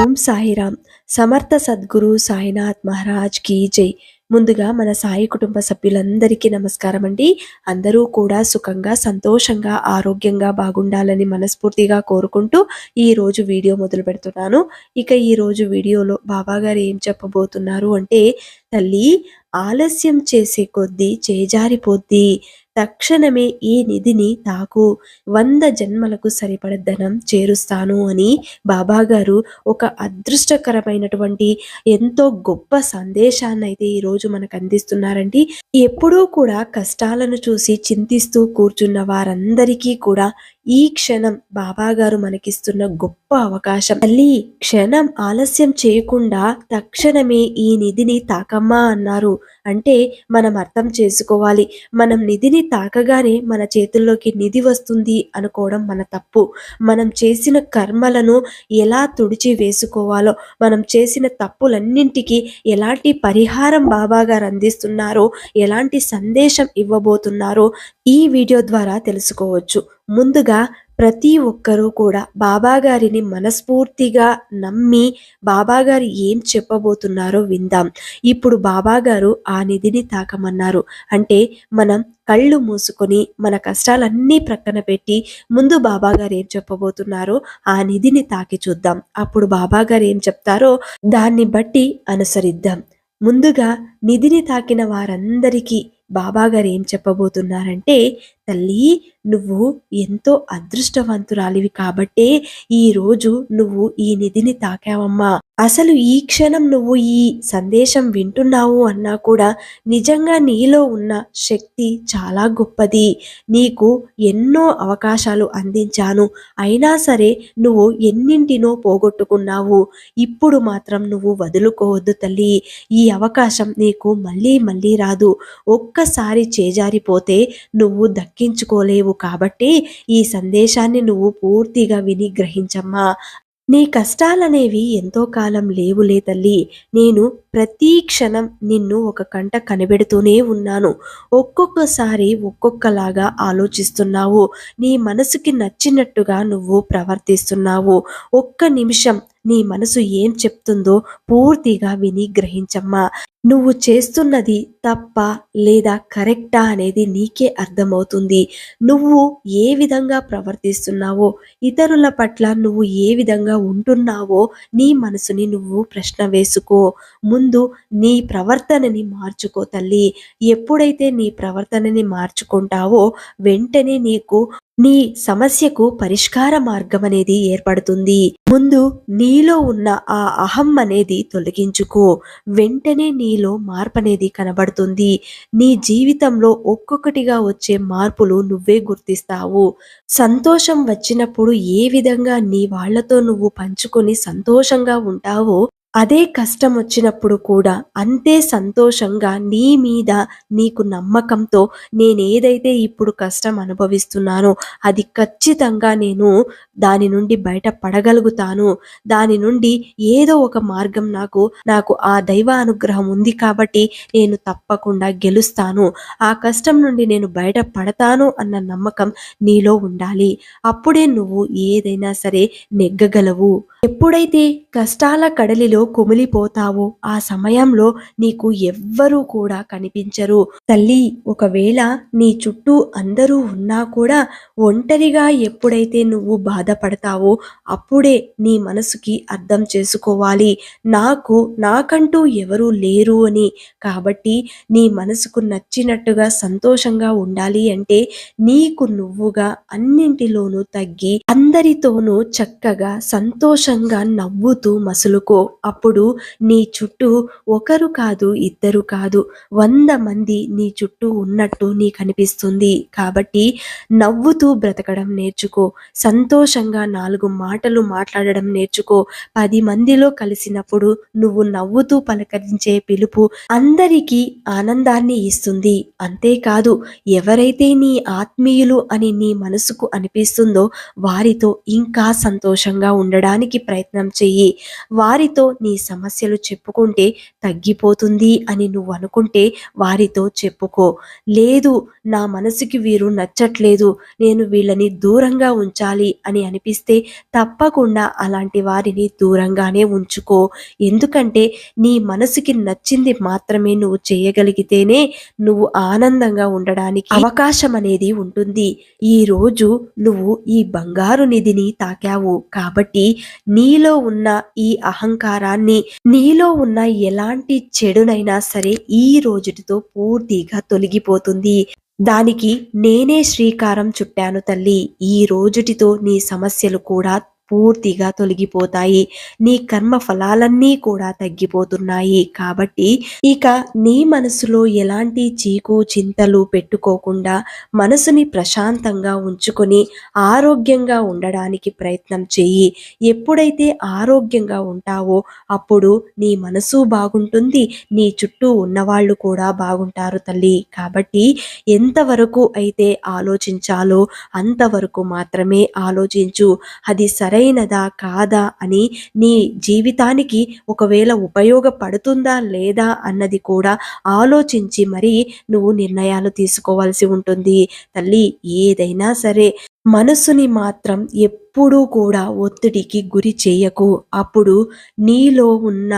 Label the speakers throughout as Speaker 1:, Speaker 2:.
Speaker 1: ఓం సాయిరామ్. సమర్థ సద్గురు సాయినాథ్ మహారాజ్ కీ జై. ముందుగా మన సాయి కుటుంబ సభ్యులందరికీ నమస్కారం అండి. అందరూ కూడా సుఖంగా సంతోషంగా ఆరోగ్యంగా బాగుండాలని మనస్ఫూర్తిగా కోరుకుంటూ ఈ రోజు వీడియో మొదలు పెడుతున్నాను. ఇక ఈ రోజు వీడియోలో బాబాగారు ఏం చెప్పబోతున్నారు అంటే తల్లి ఆలస్యం చేసే కొద్దీ చేజారిపోద్ది. తక్షణమే ఈ నిధిని తాకు వంద జన్మలకు సరిపడ ధనం చేరుస్తాను అని బాబాగారు ఒక అదృష్టకరమైనటువంటి ఎంతో గొప్ప సందేశాన్ని అయితే ఈరోజు మనకు అందిస్తున్నారండి. ఎప్పుడూ కూడా కష్టాలను చూసి చింతిస్తూ కూర్చున్న వారందరికీ కూడా ఈ క్షణం బాబాగారు మనకిస్తున్న గొప్ప అవకాశం. తల్లి క్షణం ఆలస్యం చేయకుండా తక్షణమే ఈ నిధిని తాకమ్మా అన్నారు. అంటే మనం అర్థం చేసుకోవాలి. మనం నిధిని తాకగానే మన చేతుల్లోకి నిధి వస్తుంది అనుకోవడం మన తప్పు. మనం చేసిన కర్మలను ఎలా తుడిచి వేసుకోవాలో మనం చేసిన తప్పులన్నింటికి ఎలాంటి పరిహారం బాబా గారు అందిస్తున్నారో ఎలాంటి సందేశం ఇవ్వబోతున్నారో ఈ వీడియో ద్వారా తెలుసుకోవచ్చు. ముందుగా ప్రతి ఒక్కరూ కూడా బాబా గారిని మనస్ఫూర్తిగా నమ్మి బాబాగారు ఏం చెప్పబోతున్నారో విందాం. ఇప్పుడు బాబాగారు ఆ నిధిని తాకమన్నారు. అంటే మనం కళ్ళు మూసుకొని మన కష్టాలన్నీ ప్రక్కన పెట్టి ముందు బాబాగారు ఏం చెప్పబోతున్నారో ఆ నిధిని తాకి చూద్దాం. అప్పుడు బాబాగారు ఏం చెప్తారో దాన్ని బట్టి అనుసరిద్దాం. ముందుగా నిధిని తాకిన వారందరికీ బాబా గారు ఏం చెప్పబోతున్నారంటే తల్లి నువ్వు ఎంతో అదృష్టవంతురాలివి కాబట్టే ఈ రోజు నువ్వు ఈ నిధిని తాకావమ్మా. అసలు ఈ క్షణం నువ్వు ఈ సందేశం వింటున్నావు అన్నా కూడా నిజంగా నీలో ఉన్న శక్తి చాలా గొప్పది. నీకు ఎన్నో అవకాశాలు అందించాను. అయినా సరే నువ్వు ఎన్నింటినో పోగొట్టుకున్నావు. ఇప్పుడు మాత్రం నువ్వు వదులుకోవద్దు తల్లి. ఈ అవకాశం నీకు మళ్ళీ మళ్ళీ రాదు. ఒక్కసారి చేజారిపోతే నువ్వు దక్కించుకోలేవు కాబట్టి ఈ సందేశాన్ని నువ్వు పూర్తిగా విని గ్రహించమ్మా. నీ కష్టాలనేవి ఎంతో కాలం లేవులే తల్లి. నేను ప్రతి క్షణం నిన్ను ఒక కంట కనిపెడుతూనే ఉన్నాను. ఒక్కొక్కసారి ఒక్కొక్కలాగా ఆలోచిస్తున్నావు. నీ మనసుకి నచ్చినట్టుగా నువ్వు ప్రవర్తిస్తున్నావు. ఒక్క నిమిషం నీ మనసు ఏం చెప్తుందో పూర్తిగా విని గ్రహించమ్మా. నువ్వు చేస్తున్నది తప్ప లేదా కరెక్టా అనేది నీకే అర్థమవుతుంది. నువ్వు ఏ విధంగా ప్రవర్తిస్తున్నావో ఇతరుల పట్ల నువ్వు ఏ విధంగా ఉంటున్నావో నీ మనసుని నువ్వు ప్రశ్న వేసుకో. ముందు నీ ప్రవర్తనని మార్చుకో తల్లి. ఎప్పుడైతే నీ ప్రవర్తనని మార్చుకుంటావో వెంటనే నీకు నీ సమస్యకు పరిష్కార మార్గం అనేది ఏర్పడుతుంది. ముందు నీలో ఉన్న ఆ అహం అనేది తొలగించుకో. వెంటనే నీలో మార్పు అనేది కనబడుతుంది. నీ జీవితంలో ఒక్కొక్కటిగా వచ్చే మార్పులు నువ్వే గుర్తిస్తావు. సంతోషం వచ్చినప్పుడు ఏ విధంగా నీ వాళ్ళతో నువ్వు పంచుకొని సంతోషంగా ఉంటావో అదే కష్టం వచ్చినప్పుడు కూడా అంతే సంతోషంగా నీ మీద నీకు నమ్మకంతో నేను ఏదైతే ఇప్పుడు కష్టం అనుభవిస్తున్నానో అది ఖచ్చితంగా నేను దాని నుండి బయట పడగలుగుతాను. దాని నుండి ఏదో ఒక మార్గం నాకు నాకు ఆ దైవ అనుగ్రహం ఉంది కాబట్టి నేను తప్పకుండా గెలుస్తాను. ఆ కష్టం నుండి నేను బయట పడతాను అన్న నమ్మకం నీలో ఉండాలి. అప్పుడే నువ్వు ఏదైనా సరే నెగ్గగలవు. ఎప్పుడైతే కష్టాల కడలిలో కుమిలిపోతావో. ఆ సమయంలో నీకు ఎవ్వరూ కూడా కనిపించరు. తల్లి ఒకవేళ నీ చుట్టూ అందరూ ఉన్నా కూడా ఒంటరిగా ఎప్పుడైతే నువ్వు బాధపడతావో అప్పుడే నీ మనసుకి అర్థం చేసుకోవాలి. నాకు నాకంటూ ఎవరూ లేరు అని. కాబట్టి నీ మనసుకు నచ్చినట్టుగా సంతోషంగా ఉండాలి అంటే నీకు నువ్వుగా అన్నింటిలోనూ తగ్గి అందరితోనూ చక్కగా సంతోషంగా నవ్వుతూ మసులుకో. అప్పుడు నీ చుట్టూ ఒకరు కాదు ఇద్దరు కాదు వంద మంది నీ చుట్టూ ఉన్నట్టు నీ కనిపిస్తుంది కాబట్టి నవ్వుతూ బ్రతకడం నేర్చుకో. సంతోషంగా నాలుగు మాటలు మాట్లాడడం నేర్చుకో. పది మందిలో కలిసినప్పుడు నువ్వు నవ్వుతూ పలకరించే పిలుపు అందరికీ ఆనందాన్ని ఇస్తుంది. అంతేకాదు ఎవరైతే నీ ఆత్మీయులు అని నీ మనసుకు అనిపిస్తుందో వారితో ఇంకా సంతోషంగా ఉండడానికి ప్రయత్నం చెయ్యి. వారితో నీ సమస్యలు చెప్పుకుంటే తగ్గిపోతుంది అని నువ్వు అనుకుంటే వారితో చెప్పుకో. లేదు నా మనసుకి వీరు నచ్చట్లేదు నేను వీళ్ళని దూరంగా ఉంచాలి అని అనిపిస్తే తప్పకుండా అలాంటి వారిని దూరంగానే ఉంచుకో. ఎందుకంటే నీ మనసుకి నచ్చింది మాత్రమే నువ్వు చేయగలిగితేనే నువ్వు ఆనందంగా ఉండడానికి అవకాశం అనేది ఉంటుంది. ఈ రోజు నువ్వు ఈ బంగారు నిధిని తాకావు కాబట్టి నీలో ఉన్న ఈ అహంకారాన్ని నీలో ఉన్న ఎలాంటి చెడునైనా సరే ఈ రోజుటితో పూర్తిగా తొలగిపోతుంది. దానికి నేనే శ్రీకారం చుట్టాను తల్లి. ఈ రోజుటితో నీ సమస్యలు కూడా పూర్తిగా తొలగిపోతాయి. నీ కర్మ ఫలాలన్నీ కూడా తగ్గిపోతున్నాయి. కాబట్టి ఇక నీ మనసులో ఎలాంటి చీకు చింతలు పెట్టుకోకుండా మనసుని ప్రశాంతంగా ఉంచుకొని ఆరోగ్యంగా ఉండడానికి ప్రయత్నం చెయ్యి. ఎప్పుడైతే ఆరోగ్యంగా ఉంటావో అప్పుడు నీ మనసు బాగుంటుంది. నీ చుట్టూ ఉన్నవాళ్ళు కూడా బాగుంటారు తల్లి. కాబట్టి ఎంతవరకు అయితే ఆలోచించాలో అంతవరకు మాత్రమే ఆలోచించు. అది సరే సరైనదా కాదా అని నీ జీవితానికి ఒకవేళ ఉపయోగపడుతుందా లేదా అన్నది కూడా ఆలోచించి మరి నువ్వు నిర్ణయాలు తీసుకోవాల్సి ఉంటుంది. తల్లి ఏదైనా సరే మనసుని మాత్రం ఎప్పుడూ కూడా ఒత్తిడికి గురి చేయకు. అప్పుడు నీలో ఉన్న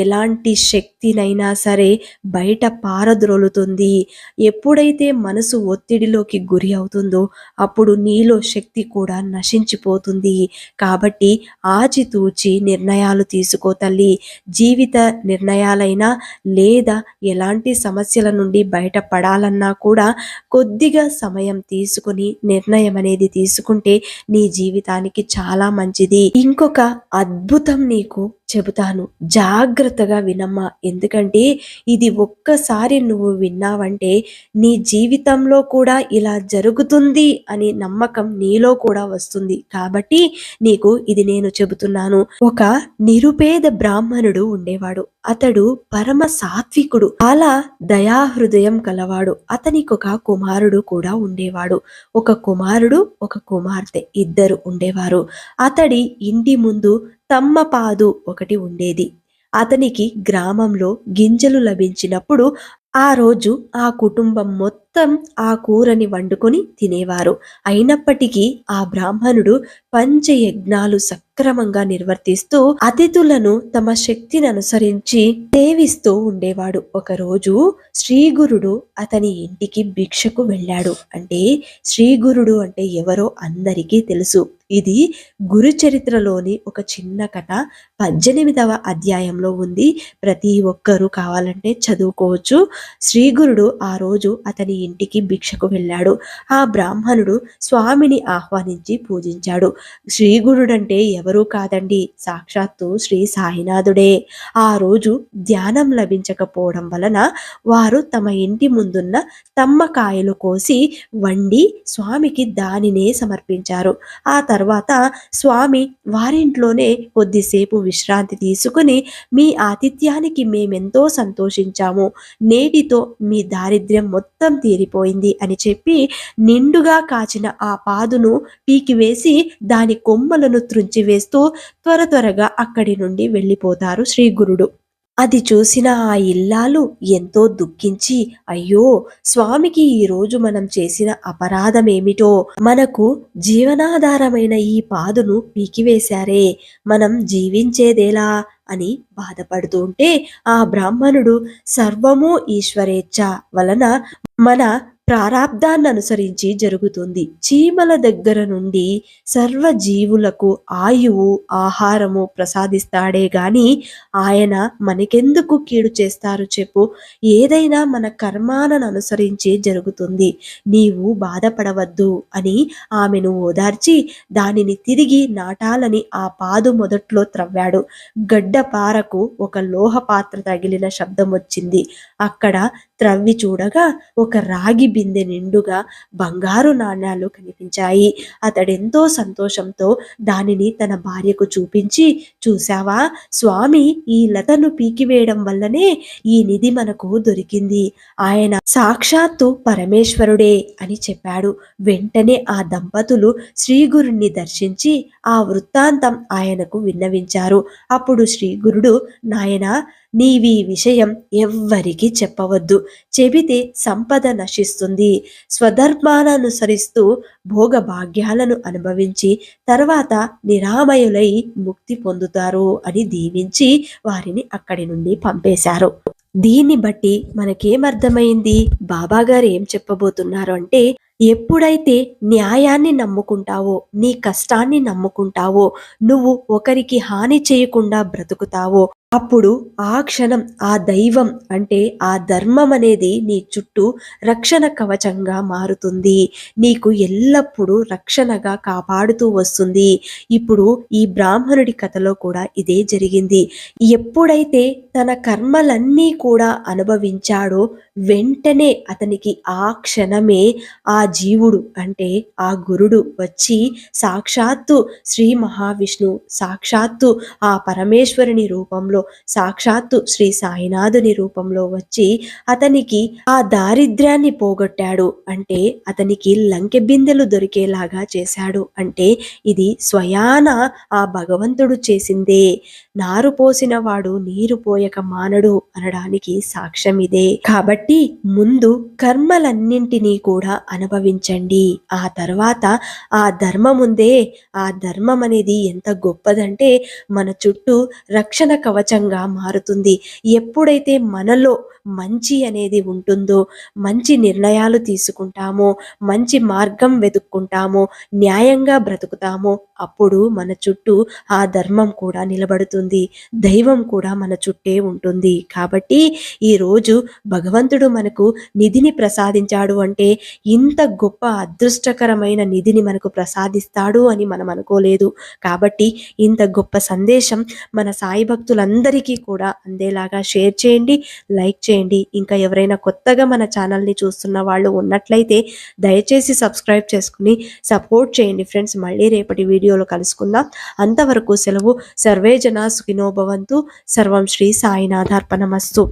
Speaker 1: ఎలాంటి శక్తినైనా సరే బయట పారద్రోలుతుంది. ఎప్పుడైతే మనసు ఒత్తిడిలోకి గురి అవుతుందో అప్పుడు నీలో శక్తి కూడా నశించిపోతుంది. కాబట్టి ఆచితూచి నిర్ణయాలు తీసుకో తల్లి. జీవిత నిర్ణయాలైనా లేదా ఎలాంటి సమస్యల నుండి బయటపడాలన్నా కూడా కొద్దిగా సమయం తీసుకుని నిర్ణయం అనేది తీసుకుంటే నీ జీవితానికి చాలా మంచిది. ఇంకొక అద్భుతం నీకు చెబుతాను. జాగ్రత్తగా వినమ్మా. ఎందుకంటే ఇది ఒక్కసారి నువ్వు విన్నావంటే నీ జీవితంలో కూడా ఇలా జరుగుతుంది అనే నమ్మకం నీలో కూడా వస్తుంది. కాబట్టి నీకు ఇది నేను చెబుతున్నాను. ఒక నిరుపేద బ్రాహ్మణుడు ఉండేవాడు. అతడు పరమ సాత్వికుడు. చాలా దయాహృదయం కలవాడు. అతనికి ఒక కుమారుడు కూడా ఉండేవాడు. ఒక కుమారుడు ఒక కుమార్తె ఇద్దరు ఉండేవారు. అతడి ఇంటి ముందు తమ్మపాదు ఒకటి ఉండేది. అతనికి గ్రామంలో గింజలు లభించినప్పుడు ఆ రోజు ఆ కుటుంబం మొత్తం మొత్తం ఆ కూరని వండుకొని తినేవారు. అయినప్పటికీ ఆ బ్రాహ్మణుడు పంచయజ్ఞాలు సక్రమంగా నిర్వర్తిస్తూ అతిథులను తమ శక్తిని అనుసరించి సేవిస్తూ ఉండేవాడు. ఒకరోజు శ్రీగురుడు అతని ఇంటికి భిక్షకు వెళ్ళాడు. అంటే శ్రీగురుడు అంటే ఎవరో అందరికీ తెలుసు. ఇది గురు చరిత్రలోని ఒక చిన్న కథ. పద్దెనిమిదవ అధ్యాయంలో ఉంది. ప్రతి ఒక్కరూ కావాలంటే చదువుకోవచ్చు. శ్రీగురుడు ఆ రోజు అతని ఇంటికి భిక్షకు వెళ్ళాడు. ఆ బ్రాహ్మణుడు స్వామిని ఆహ్వానించి పూజించాడు. శ్రీగురుడంటే ఎవరూ కాదండి. సాక్షాత్తు శ్రీ సాయినాథుడే. ఆ రోజు ధ్యానం లభించకపోవడం వలన వారు తమ ఇంటి ముందున్న తమ్మకాయలు కోసి వండి స్వామికి దానినే సమర్పించారు. ఆ తర్వాత స్వామి వారింట్లోనే కొద్దిసేపు విశ్రాంతి తీసుకుని మీ ఆతిథ్యానికి మేమెంతో సంతోషించాము. నేటితో మీ దారిద్ర్యం మొత్తం తీరిపోయింది అని చెప్పి నిండుగా కాచిన ఆ పాదును పీకివేసి దాని కొమ్మలను త్రుంచివేస్తూ త్వర త్వరగా అక్కడి నుండి వెళ్ళిపోతారు శ్రీ గురుడు. అది చూసిన ఆ ఇల్లాలు ఎంతో దుఃఖించి అయ్యో స్వామికి ఈ రోజు మనం చేసిన అపరాధమేమిటో? మనకు జీవనాధారమైన ఈ పాదును పీకివేశారే మనం జీవించేదేలా? అని బాధపడుతుంటే ఆ బ్రాహ్మణుడు సర్వము ఈశ్వరేచ్ఛ వలన మన ప్రారాబ్దాన్ని అనుసరించి జరుగుతుంది. చీమల దగ్గర నుండి సర్వ జీవులకు ఆయువు ఆహారము ప్రసాదిస్తాడే గాని ఆయన మనకెందుకు కీడు చేస్తారు చెప్పు. ఏదైనా మన కర్మాలను అనుసరించి జరుగుతుంది. నీవు బాధపడవద్దు అని ఆమెను ఓదార్చి దానిని తిరిగి నాటాలని ఆ పాదు మొదట్లో త్రవ్వాడు. గడ్డపారకు ఒక లోహ పాత్ర తగిలిన శబ్దం వచ్చింది అక్కడ త్రవ్వి చూడగా ఒక రాగి బిందె నిండుగా బంగారు నాణ్యాలు కనిపించాయి. అతడెంతో సంతోషంతో దానిని తన భార్యకు చూపించి చూశావా? స్వామి ఈ లతను పీకివేయడం వల్లనే ఈ నిధి మనకు దొరికింది. ఆయన సాక్షాత్తు పరమేశ్వరుడే అని చెప్పాడు. వెంటనే ఆ దంపతులు శ్రీగురుణ్ణి దర్శించి ఆ వృత్తాంతం ఆయనకు విన్నవించారు. అప్పుడు శ్రీగురుడు నాయనా నీవీ విషయం ఎవ్వరికీ చెప్పవద్దు. చెబితే సంపద నశిస్తుంది. స్వధర్మాననుసరిస్తూ భోగభాగ్యాలను అనుభవించి తర్వాత నిరామయులై ముక్తి పొందుతారు అని దీవించి వారిని అక్కడి నుండి పంపేశారు. దీన్ని బట్టి మనకేమర్థమైంది? బాబా గారు ఏం చెప్పబోతున్నారు అంటే ఎప్పుడైతే న్యాయాన్ని నమ్ముకుంటావో నీ కష్టాన్ని నమ్ముకుంటావో నువ్వు ఒకరికి హాని చేయకుండా బ్రతుకుతావో అప్పుడు ఆ క్షణం ఆ దైవం అంటే ఆ ధర్మం అనేది నీ చుట్టూ రక్షణ కవచంగా మారుతుంది. నీకు ఎల్లప్పుడూ రక్షణగా కాపాడుతూ వస్తుంది. ఇప్పుడు ఈ బ్రాహ్మణుడి కథలో కూడా ఇదే జరిగింది. ఎప్పుడైతే తన కర్మలన్నీ కూడా అనుభవించాడో వెంటనే అతనికి ఆ క్షణమే ఆ జీవుడు అంటే ఆ గురుడు వచ్చి సాక్షాత్తు శ్రీ మహావిష్ణు సాక్షాత్తు ఆ పరమేశ్వరుని రూపంలో సాక్షాత్తు శ్రీ సాయినాథుని రూపంలో వచ్చి అతనికి ఆ దారిద్ర్యాన్ని పోగొట్టాడు. అంటే అతనికి లంకె బిందెలు దొరికేలాగా చేశాడు. అంటే ఇది స్వయాన ఆ భగవంతుడు చేసిందే. నారు పోసిన వాడు నీరు పోయక మానడు అనడానికి సాక్ష్యం ఇదే. కాబట్టి ముందు కర్మలన్నింటినీ కూడా అనుభవించండి. ఆ తర్వాత ఆ ధర్మముందే ఆ ధర్మం అనేది ఎంత గొప్పదంటే మన చుట్టూ రక్షణ స్వచ్ఛంగా మారుతుంది. ఎప్పుడైతే మనలో మంచి అనేది ఉంటుందో మంచి నిర్ణయాలు తీసుకుంటామో మంచి మార్గం వెతుక్కుంటామో న్యాయంగా బ్రతుకుతామో అప్పుడు మన చుట్టూ ఆ ధర్మం కూడా నిలబడుతుంది దైవం కూడా మన చుట్టే ఉంటుంది. కాబట్టి ఈరోజు భగవంతుడు మనకు నిధిని ప్రసాదించాడు అంటే ఇంత గొప్ప అదృష్టకరమైన నిధిని మనకు ప్రసాదిస్తాడు అని మనం అనుకోలేదు. కాబట్టి ఇంత గొప్ప సందేశం మన సాయి భక్తులందరికీ కూడా అందేలాగా షేర్ చేయండి లైక్ చేయండి. చేయండి. ఇంకా ఎవరైనా కొత్తగా మన ఛానల్ని చూస్తున్న వాళ్ళు ఉన్నట్లయితే దయచేసి సబ్స్క్రైబ్ చేసుకుని సపోర్ట్ చేయండి ఫ్రెండ్స్. మళ్ళీ రేపటి వీడియోలో కలుసుకుందాం. అంతవరకు సెలవు. సర్వే జన సర్వం శ్రీ సాయినాథార్పణమస్తు.